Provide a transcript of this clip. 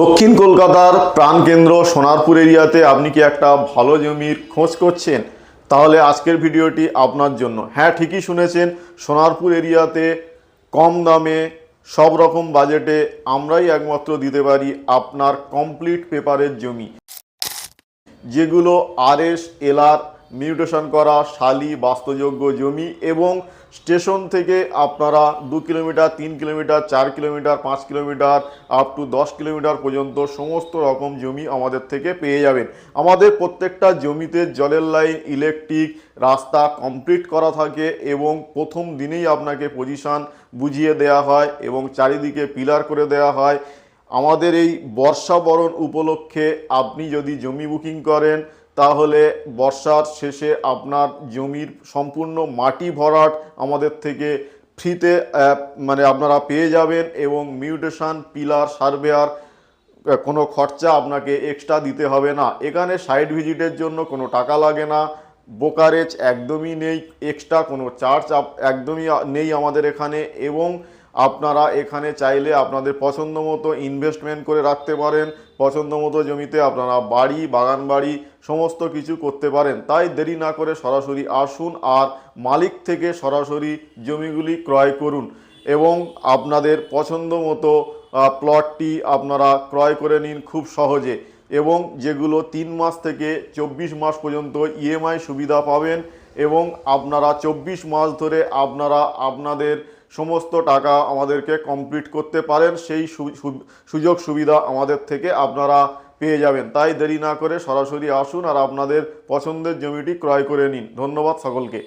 দক্ষিণ কলকাতার প্রাণকেন্দ্র সোনারপুর এরিয়াতে আপনি কি একটা ভালো জমির খোঁজ করছেন? তাহলে আজকের ভিডিওটি আপনার জন্য। হ্যাঁ ঠিকই শুনেছেন, সোনারপুর এরিয়াতে কম দামে, সব রকম বাজেটে আমরাই একমাত্র দিতে পারি আপনার কমপ্লিট পেপারের জমি। যেগুলো আরএস, এলআর মিউটেশন করা, শালি, বাস্তুযোগ্য জমি এবং স্টেশন থেকে আপনারা দু কিলোমিটার, তিন কিলোমিটার, চার কিলোমিটার, পাঁচ কিলোমিটার আপ টু দশ কিলোমিটার পর্যন্ত সমস্ত রকম জমি আমাদের থেকে পেয়ে যাবেন। আমাদের প্রত্যেকটা জমিতে জলের লাইন ইলেকট্রিক রাস্তা কমপ্লিট করা থাকে এবং প্রথম দিনেই আপনাকে পজিশন বুঝিয়ে দেওয়া হয় এবং চারিদিকে পিলার করে দেওয়া হয়। আমাদের এই বর্ষাবরণ উপলক্ষে আপনি যদি জমি বুকিং করেন তাহলে বর্ষার শেষে আপনার জমির সম্পূর্ণ মাটি ভরাট আমাদের থেকে ফ্রিতে মানে আপনারা পেয়ে যাবেন এবং মিউটেশন, পিলার, সার্ভেয়ার কোনো খরচা আপনাকে এক্সট্রা দিতে হবে না। এখানে সাইট ভিজিটের জন্য কোনো টাকা লাগে না। ব্রোকারেজ একদমই নেই এক্সট্রা কোনো চার্জ একদমই নেই আমাদের এখানে এবং আপনারা এখানে চাইলে আপনাদের পছন্দ মতো ইনভেস্টমেন্ট করে রাখতে পারেন, পছন্দ মতো জমিতে আপনারা বাড়ি, বাগান বাড়ি সমস্ত কিছু করতে পারেন। তাই দেরি না করে সরাসরি আসুন আর মালিক থেকে সরাসরি জমিগুলি ক্রয় করুন এবং আপনাদের পছন্দ মতো প্লটটি আপনারা ক্রয় করে নিন খুব সহজে এবং যেগুলো তিন মাস থেকে চব্বিশ মাস পর্যন্ত ইএমআই সুবিধা পাবেন এবং আপনারা চব্বিশ মাস ধরে আপনারা আপনাদের সমস্ত টাকা আমাদেরকে কমপ্লিট করতে পারেন, সেই সুযোগ সুবিধা আমাদের থেকে আপনারা পেয়ে যাবেন। তাই দেরি না করে সরাসরি আসুন আর আপনাদের পছন্দের জমিটি ক্রয় করে নিন। ধন্যবাদ সকলকে।